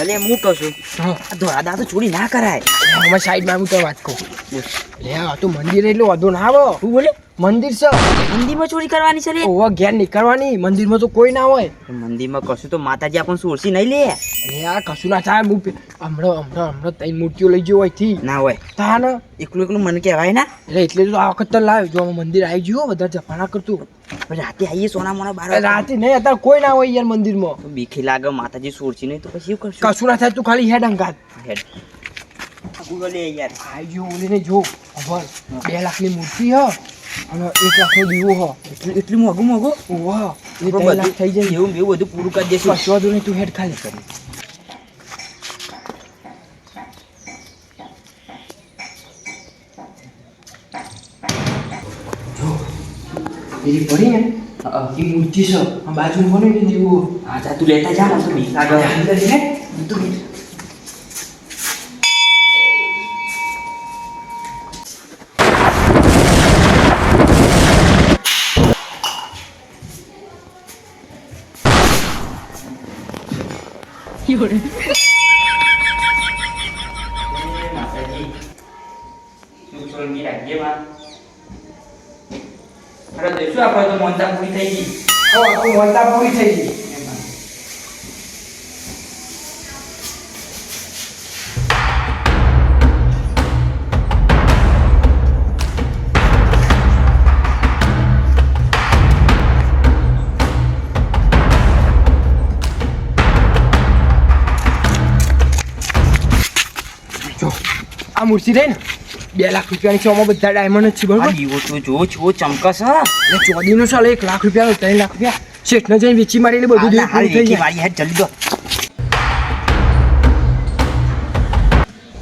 ભલે કહું છું. ધોળા તો ચોરી ના કરાય. હમણાં સાઈડમાં હું તો વાત કહું. લે આ તો મંદિર એટલે વધુ ના આવો. શું બોલે? મંદિર છે. મંદિરમાં ચોરી કરવાની છે રે ઓવા ઘેર નીકળવાની. મંદિરમાં તો કોઈ ના હોય. મંદિરમાં કશું તો માતાજી આપણને સોરસી નહીં લે. અરે આ કશું ના થાય. હું હમણાં હમણાં હમણાં તઈ મૂર્તિઓ લઈ ગયો થી ના હોય. તા ને. એકલું એકલું મને કહેવાય ના. એટલે એટલે તો આ વખત તો લાવ. જો મંદિર આવી ગયું બધા જફાણા કરતું. પણ રાતે આવીએ સોના મોના બાર રાતે નહીં અત્યારે કોઈ ના હોય યાર મંદિરમાં. બીખી લાગે માતાજી સોરસી નહીં તો પછી એવું કરશું? કશું ના થાય તું ખાલી હેડ અંગાત. હેડ. ગૂગલ યાર. આવી ગયો ઓલીને જો. ખબર બે લાખની મૂર્તિ હ. અને એક લાખનો દીવો હો. એટલું એટલું મોંઘું મોંઘું? વાહ. એ ત્રણ લાખ થઈ જાય. એવું એવું બધું પૂરું કરી દેશું. વાંધો નહીં તું હેડ ખાલી કરી. પેલી પડી ને એ મૂર્તિ છે. આ બાજુમાં બને દીવો હા તું લેતા જા મને તો બીક લાગે તું અરે દેશું આપણે તો મોનતા પૂરી થઈ ગઈ? હવે આપણું વાર્તા પૂરી થઈ ગઈ. આ મૂર્તિ રહી ને બે લાખ રૂપિયાની છે આમાં બધા ડાયમંડ જ છે બરોબર? દીવો તો જો જો ચમકસ એટલે ચોદીનો સાલ એક લાખ રૂપિયાનો ત્રણ લાખ રૂપિયા. શેઠને જઈને વેચી મારી એટલે બધું દેવું પૂરું થઈ જાય. મારી હેડ જલ્દી દો.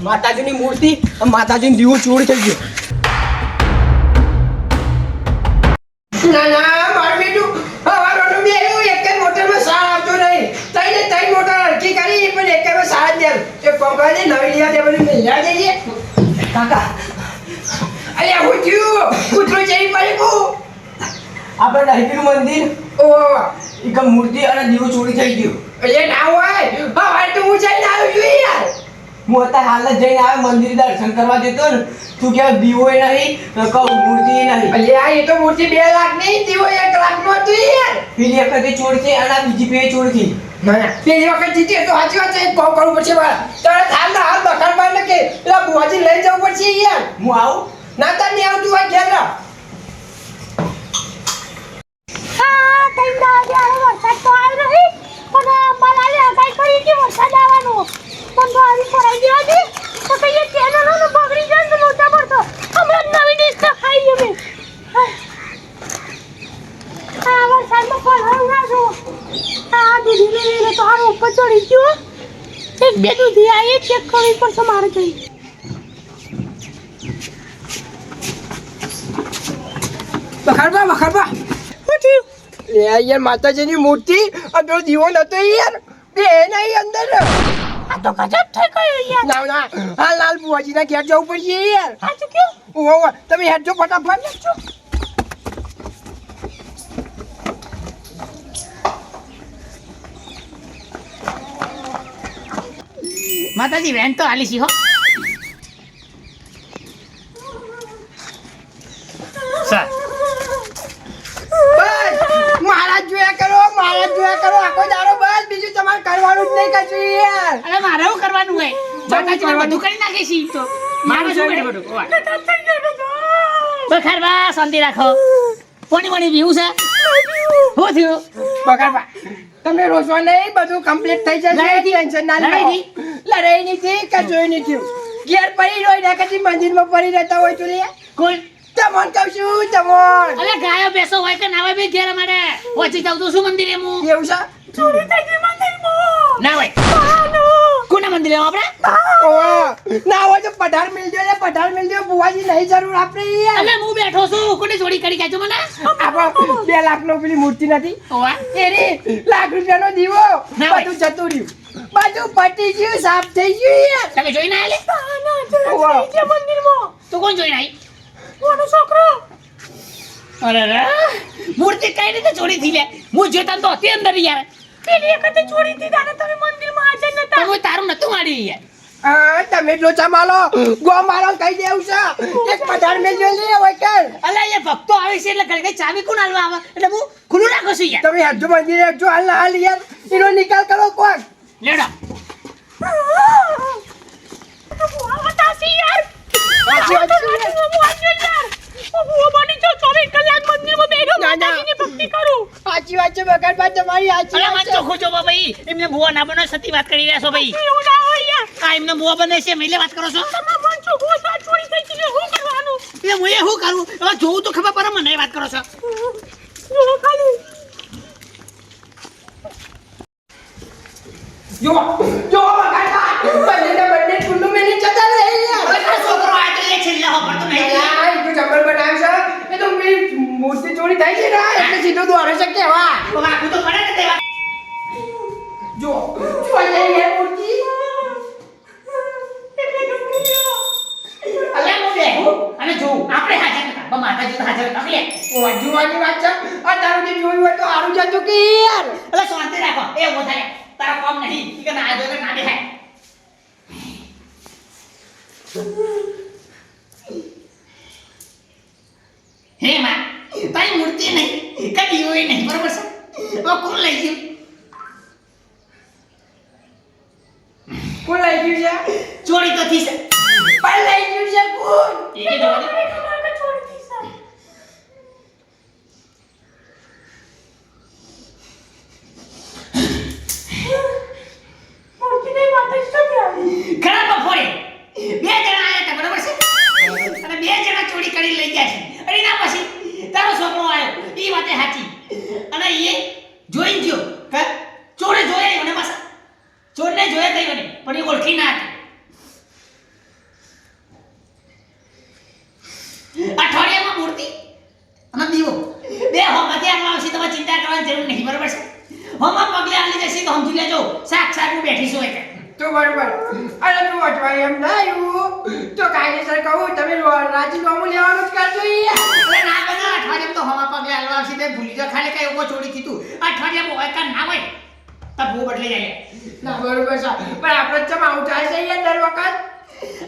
માતાજીની મૂર્તિ અને માતાજીનો દીવો ચોરી થઈ ગયો. ના ના માર બેટું હવારોનું બી એવું એક જ મોટરમાં સાર આવતો નહીં તઈને તઈ મોટર હરકી કરી પણ એક જ એ નવી કાકા. અલ્યા હું થયું. કૂતરો જઈ આપણે મંદિર? ઓ એક મૂર્તિ અને દીવો ચોરી થઈ ગયો. એટલે ના હોય. હવે તો હું જઈને આવ્યો છું યાર. હું અત્યારે હાલ જ જઈને આવ્યો મંદિર દર્શન કરવા જતો ને. તું કે દીવો નહીં કહું મૂર્તિ નહીં. અલે આ એ તો મૂર્તિ બે લાખ નહીં દીવો એક લાખ નો હતું યાર. પેલી વખતે ચોરી થઈ અને બીજી પે ચોરી થઈ. પેલી વખત જીતી તો સાચી વાત છે એક કામ કરવું પડશે મારે. તરત હાલ ના હાલ બખાડ પાડ કે પેલા બુવાજી લઈ જવું પડશે યાર. હું આવું? ના તાર નહીં આવતું હોય ઘેર પણ પણ ડીશ ખાઈ ગયું આ વરસાદમાં પલળું ના છો આ દૂધી લઈને તો હારો ઉપર ચડી ગયો એક બે દૂધી આવી ચેક કરવી પડશે મારે જઈ શું થયું લે યાર માતાજીની મૂર્તિ અને દીવો નતો યાર. બે નહીં અંદર. આ તો ગજબ થઈ ગયો યાર. ના ના હા લાલ બુવાજીના ઘેર જવું પડશે યાર. આ તો ઓહો, તમે ફટાફટ. માતાજી વેન તો હાલી છી હો. સર બસ મારા જોયા કરો મારા જોયા કરો. આખો દારો બસ બીજું તમારે કરવાનું જ નહીં કશું યાર. અરે મારે એવું કરવાનું હોય? માતાજી બધું કરી નાખે છે ઈ તો? મારે શું કરે બધું. બખારવા શાંતિ રાખો. પોણી પોણી પીવું છે? શું થયું? બગાડવા તમને રોજવા નહીં બધું કમ્પ્લીટ થઈ જશે? ટેન્શન ના લેવો લડાઈ નહીં થઈ જોઈ નહીં થયું? ઘેર પડી રહ્યો એના કરતી મંદિરમાં પડી રહેતા હોય તો લે. કોણ? તમોન કહું છું તમોન. અલે ગાયો બેસો હોય કે ના હોય બે ઘેર અમારે. પહોંચી જાવ તો શું મંદિરે હું એવું છે? ના હોય. કોના મંદિરે આપણે? ના હોય તો પઢાર મિલજો ને પઢાર મિલજો બુવાજી નહીં જરૂર આપણે યાર. અલે હું બેઠો છું. કોને ચોરી કરી કાચો મને? આપણો બે લાખ નો પેલી મૂર્તિ નથી. એની લાખ રૂપિયાનો દીવો. ના. બધું જતું રહ્યું. બધું પટી ગયું સાફ થઈ ગયું યાર તમે જોઈને આલે ઓહ. તું કોણ જોઈ નાઈ કોનો છોકરો. અરે રે મૂર્તિ કઈ રીતે ચોરી થઈ લે? હું જોતા તો હતી અંદર યાર. પેલી વખતે ચોરી થઈ તારે તમે મંદિરમાં હાજર નતા. તો હું તાર નતું માડી યાર. તમે લોચા માલો. ગો મારો કઈ દેવું છે. એક પધાર મેં જોઈ લે અલા એ ભક્તો આવે છે એટલે ઘરે ચાવી કોણ હાલવા આવે? એટલે હું ખુલ્લું રાખું છું યાર. તમે હજુ મંદિરે રાખજો હાલ ના હાલ યાર. એનો નિકાલ કરો કોણ? લેડો સાચી વાત છે. કરું સાચી વાત છે ચોખ્ખું છો ભાઈ એમને બુઆ ના બનો સતી વાત કરી રહ્યા છો ભાઈ એવું ના એમને બુઆ બને છે મેલે વાત કરો છો શું કરવાનું એટલે શું કરું જોવું તો ખબર પડે મને વાત કરો છો જો જો બગાડબા બંને બંને કુલ્લુ ચતા રહે યાર. હવે છોકરો આ તો એ છેલ્લા નહીં. આ એ જબર બનાવ્યું છે. એ તો પેલી મૂર્તિ ચોરી થઈ છે ને એટલે સીધો દોરે છે કેવા? તો વાગવું તો પડે ને તે જો જો અહીંયા યાર મૂર્તિ. અલ્યા હું બેહું? અને જોઉં. આપણે હાજર નતા માતાજી તો હાજર હતા. લે જોવાની વાત છે. આ તારું જે જોયું હોય તો આરું જતું કે યાર. એટલે શાંતિ રાખો. એ ઊભો થાય. તારા કામ નહીં. કે ના જો કે ના દેખાય હે માં તારી મૂર્તિ નહીં કદી હોય નહીં બરોબર છે? તો કોણ લઈ ગયું? કોણ લઈ ગયું છે? ચોરી તો થઈ છે પણ લઈ ગયું છે કોણ? એ કે જોવા દે. છોડી દીધા મૂર્તિને માતાજી તો ક્યાં ખરા બપોરે બે જણા આયા હતા બરોબર છે અને બે જણા ચોરી કરી લઈ ગયા છે અને એના પછી તારો છોકરો આવ્યો એ વાતે સાચી અને એ જોઈ ગયો કે ચોરે જોયા મને પાછા ચોરને જોયા થઈ મને પણ એ ઓળખી ના હતી અઠવાડિયામાં મૂર્તિ અને દીવો બે હોમાંથી આમાં આવશે તમારે ચિંતા કરવાની જરૂર નહીં બરોબર છે? હોમાં પગલે આલી જશે તો સમજી લેજો. સાક્ષાત હું બેઠી છું એટલે. તો બરોબર. અરે તું અટવાય એમ ના આવ્યું તો કાયદેસર કહું તમે રાજીનામું લેવાનું જ કરજો અરે ના બધા અઠવાડિયામાં તો હવા પગલે આલવા આવશે તે ભૂલી જાઓ ખાલી કઈ ઊભો છોડી કીધું. અઠવાડિયામાં હોય કાં ના હોય. તો ભૂ બદલી જાય. ના બરોબર છે. પણ આપણે ચમ આવું થાય છે દર વખત?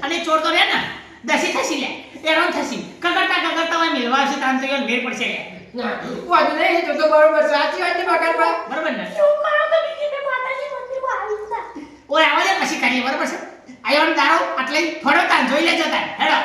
અને ચોર તો રે ને દસી થશી લે એરોન થશી. કગરતા કગરતા હોય મેળવા આવશે તાંત્રિક મેળ પડશે લે. ના વાંધો નહીં તો તો બરોબર સાચી વાત છે બગાડવા બરોબર ને? શું કરો તો બીજી બે માતાજી મંદિરમાં આવી હતા? ઓય આવા પછી કરીએ બરોબર છે? આયો દારો આટલે ફળો તાન જોઈ લેજો તાન હેડો.